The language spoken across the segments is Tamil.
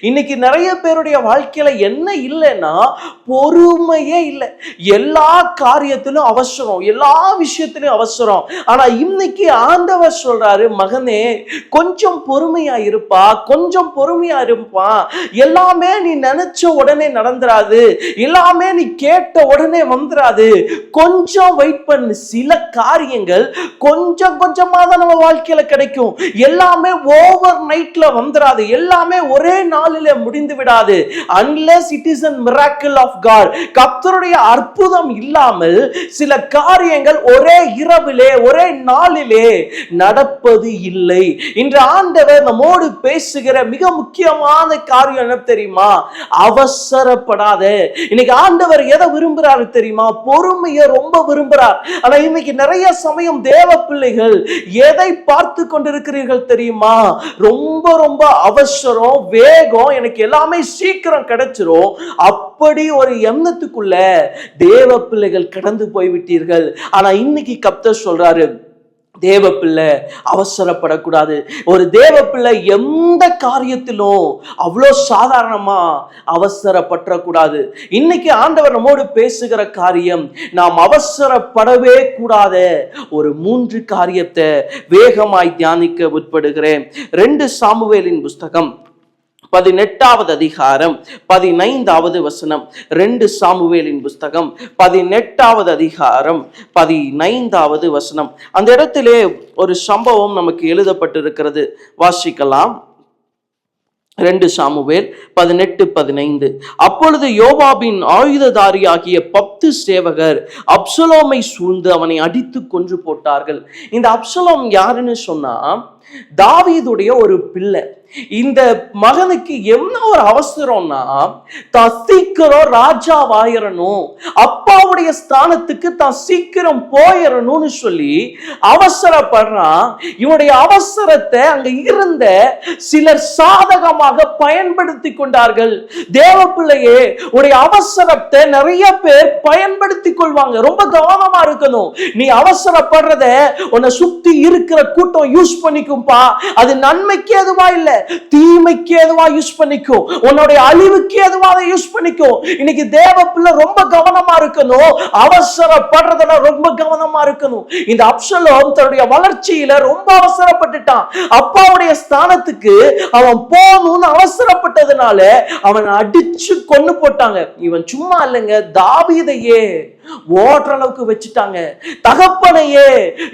இன்னைக்கு நிறைய பேருடைய வாழ்க்கையில என்ன இல்லைன்னா பொறுமையே இல்லை. எல்லா காரியத்திலும் அவசரம் எல்லா விஷயத்திலும் அவசரம். ஆனா இன்னைக்கு ஆண்டவர் சொல்றாரு மகனே கொஞ்சம் பொறுமையா இருப்பா கொஞ்சம் பொறுமையா இருப்பா. எல்லாமே நீ நினைச்ச உடனே நடந்துராது. எல்லாமே நீ கேட்ட உடனே வந்துராது. கொஞ்சம் வெயிட் பண்ணு. சில காரியங்கள் கொஞ்சம் கொஞ்சமா தான் நம்ம வாழ்க்கையில கிடைக்கும். எல்லாமே ஓவர் நைட்ல வந்துராது. எல்லாமே ஒரே நாள் நாளில் முடிந்து விடாது. Unless it is an miracle of God கத்தருடைய அற்புதம் இல்லாமல் சில காரியங்கள் ஒரே இரவிலே ஒரே நாளிலே நடப்பது இல்லை. இன்று ஆண்டவர் நம்மோடு பேசுகிற மிக முக்கியமான காரியம் என்ன தெரியுமா? அவசரப்படாத. இன்னைக்கு ஆண்டவர் எதை விரும்புறாரு தெரியுமா? பொறுமையை ரொம்ப விரும்புறார். ஆனா இன்னைக்கு நிறைய சமயம் தேவ பிள்ளைகள் எதை பார்த்து கொண்டிருக்கிறீர்கள் தெரியுமா? ரொம்ப ரொம்ப அவசரம் வேகம் எனக்கு எல்லாமே சீக்கிரம் கிடைச்சிரும். அப்படி ஒரு எண்ணத்துக்குள்ள தேவ பிள்ளைகள் கடந்து போய்விட்டீர்கள். ஆனா இன்னைக்கு கப்தர் சொல்றாரு தேவ பிள்ளை அவசரப்படக்கூடாது. ஒரு தேவ பிள்ளை எந்த காரியத்திலும் அவ்வளோ சாதாரணமா அவசரப்பற்றக்கூடாது. இன்னைக்கு ஆண்டவர் நம்மோடு பேசுகிற காரியம் நாம் அவசரப்படவே கூடாத ஒரு மூன்று காரியத்தை வேகமாய் தியானிக்க உட்படுகிறேன். ரெண்டு சாமுவேலின் புஸ்தகம். பதினெட்டாவது அதிகாரம் பதினைந்தாவது வசனம் ரெண்டு சாமுவேலின் புஸ்தகம் பதினெட்டாவது அதிகாரம் பதினைந்தாவது வசனம். அந்த இடத்திலே ஒரு சம்பவம் நமக்கு எழுதப்பட்டிருக்கிறது. வாசிக்கலாம். ரெண்டு சாமுவேல் பதினெட்டு பதினைந்து. அப்பொழுது யோகாவின் ஆயுததாரி ஆகிய பத்து சேவகர் அப்சலோமை சூழ்ந்து அவனை அடித்து கொன்று போட்டார்கள். இந்த அப்சலோம் யாருன்னு சொன்னா தாவீதுடைய ஒரு பிள்ளை. இந்த மகனுக்கு என்ன ஒரு அவசரம்னா தான் சீக்கிரம் ராஜாவாயிரணும். அப்பாவுடைய ஸ்தானத்துக்கு தான் சீக்கிரம் போயிடணும்னு சொல்லி அவசரப்படுறான் இவனுடைய அவசரத்தை அங்க இருந்த சிலர் சாதகமாக பயன்படுத்தி கொண்டார்கள். தேவ பிள்ளையே உடைய அவசரத்தை நிறைய பேர் பயன்படுத்தி கொள்வாங்க. ரொம்ப கவனமா இருக்கணும். நீ அவசரப்படுறத உன்னை சுத்தி இருக்கிற கூட்டம் யூஸ் பண்ணிக்கும்பா. அது நன்மைக்கு எதுவா இல்ல. தீமைக்கு எதுவா யூஸ் பண்ணிக்கும். உன்னுடைய அழிவுக்கு எதுவா அதை யூஸ் பண்ணிக்கும். இன்னைக்கு தேவ பிள்ளை ரொம்ப கவனமா இருக்கணும். அவசரப்படுறதுல ரொம்ப கவனமா இருக்கணும். இந்த அப்சலோம் தன்னுடைய வளர்ச்சியில ரொம்ப அவசரப்பட்டுட்டான். அப்பாவுடைய ஸ்தானத்துக்கு அவன் போகணும்னு அவசரப்பட்டதுனால அவன் அடிச்சு கொண்டு போட்டாங்க. இவன் சும்மா இல்லைங்க தாபீதையே. ஓடுற அளவுக்கு வச்சுட்டாங்க. தகப்பனையே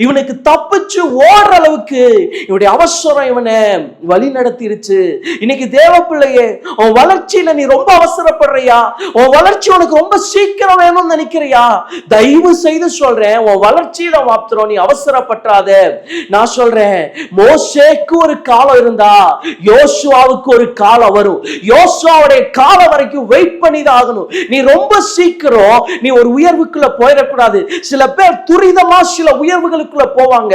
இவனுக்கு தப்பிச்சு ஓடுற அளவுக்கு இவனுடைய அவசரம் இவனை வழி நடத்திருச்சு. இன்னைக்கு தேவ பிள்ளையே உன் வளர்ச்சியில நீ ரொம்ப அவசரப்படுறியா? உன் வளர்ச்சி உனக்கு ரொம்ப சீக்கிரம் வேணும்னு நினைக்கிறியா? தயவு செய்து சொல்றேன் உன் வளர்ச்சியில மாத்திரம் நீ அவசரப்பட்டாத. நான் சொல்றேன் மோசேக்கு ஒரு காலம் இருந்தா யோசுவாவுக்கு ஒரு காலம் வரும். யோசுவாவுடைய காலம் வரைக்கும் வெயிட் பண்ணி தான் ஆகணும். நீ ரொம்ப சீக்கிரம் நீ ஒரு உயர்வுக்குள்ள போயிடக்கூடாது. சில பேர் துரிதமா சில உயர்வுகளுக்குள்ள போவாங்க.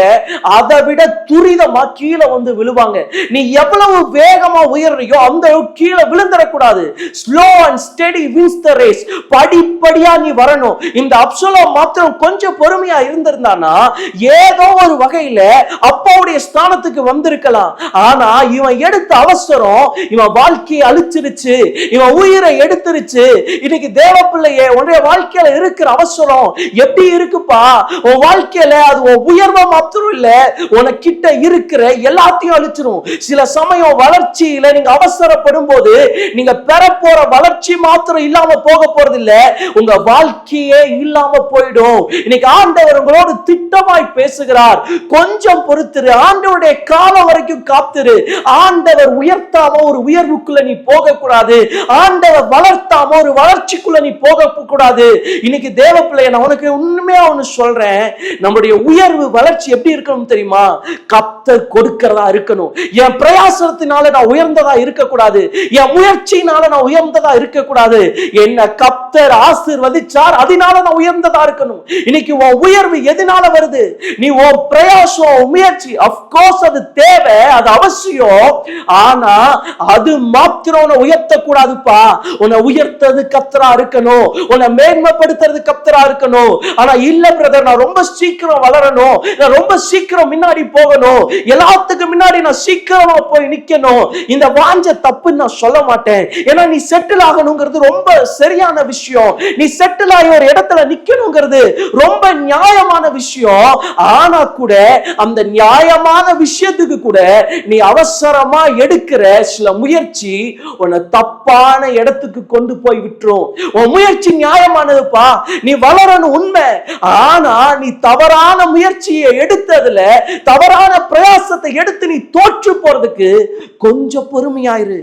அதை விட துரிதமா கீழே வந்து விழுவாங்க. நீ எவ்வளவு வேகமா உயர்றியோ அந்த கீழே விழுந்துடக்கூடாது. Slow and steady wins the race படிப்படியா நீ வரணும். இந்த அப்சலோ மாத்திரம் கொஞ்சம் பொறுமையா இருந்திருந்தானா ஏதோ ஒரு வகையில அப்பாவுடைய ஸ்தானத்துக்கு வந்திருக்கலாம். ஆனா இவன் எடுத்த அவசரம் இவன் வாழ்க்கை தூக்கி அழிச்சிருச்சு. இவன் உயிரை எடுத்துருச்சு. இன்னைக்கு தேவ பிள்ளையே உன்னுடைய வாழ்க்கையில இருக்கிற அவசரம் எப்படி இருக்குப்பா? உன் வாழ்க்கையில அது உன் உயர்வை மாத்திரம் இல்ல. உனக்கிட்ட இருக்கிற எல்லாத்தையும் அழிச்சிரும். சில சமயம் வளர்ச்சியில நீங்க அவசரப்படும் போது நீங்க பெற போற வளர்ச்சி மாத்திரம் இல்லாம போக போறது இல்ல உங்க வாழ்க்கையே இல்லாம போயிடும். இன்னைக்கு ஆண்டவர் உங்களோடு திட்டமாய் பேசுகிறார். கொஞ்சம் பொறுத்திரு. ஆண்டவருடைய காலம் வரைக்கும் காத்திரு. ஆண்டவர் உயர்த்தாம ஒரு உயர்வுக்குள்ள நீ போக கூடாது ஆண்டவர் வளர்த்தாம ஒரு வளர்ச்சிக்குள்ள நீ போக கூடாது இன்னைக்கு தேவ பிள்ளைய நான் உனக்கு உண்மையா ஒண்ணு சொல்றேன். நம்முடைய உயர்வு வளர்ச்சி எப்படி இருக்கணும் தெரியுமா? கத்த கொடுக்கிறதா இருக்கணும். என் பிரயாசத்தினால நான் உயர்ந்ததா இருக்கக்கூடாது. என் முயற்சியினால நான் உயர்ந்ததா இருக்கக்கூடாது. என்ன கப்தர் ஆசிர்வதிச்சார் அதனால நான் உயர்ந்ததா இருக்கணும். இன்னைக்கு உன் உயர்வு எதனால வருது? நீ உன் பிரயாசம் முயற்சி அப்கோர்ஸ் அது தேவை அது அவசியம். ஆனா அது மாத்திரம் மாத்திரம் உன்னை உயர்த்தக்கூடாதுப்பா. உன்னை உயர்த்தது கத்தரா இருக்கணும். உன்னை மேன்மைப்படுத்துறது கத்தரா இருக்கணும். ஆனா இல்ல பிரதர் நான் ரொம்ப சீக்கிரம் வளரணும். நான் ரொம்ப சீக்கிரம் முன்னாடி போகணும். எல்லாத்துக்கும் முன்னாடி நான் சீக்கிரமா போய் நிக்கணும். இந்த வாஞ்ச தப்புன்னு நான் சொல்ல மாட்டேன். ஏன்னா நீ செட்டில் ஆகணுங்கிறது ரொம்ப சரியான விஷயம். நீ செட்டில் ஆகி ஒரு இடத்துல நிக்கணுங்கிறது ரொம்ப நியாயமான விஷயம். ஆனா கூட அந்த நியாயமான விஷயத்துக்கு கூட நீ அவசரமா எடுக்கிற சில முயற்சி உன்னை தப்பான இடத்துக்கு கொண்டு போய் விட்டுரும். உன் முயற்சி நியாயமானதுப்பா. நீ வளரணும் உண்மை. ஆனா நீ தவறான முயற்சியை எடுத்ததுல தவறான பிரயாசத்தை எடுத்து நீ தோற்று போறதுக்கு கொஞ்சம் பொறுமையாயிரு.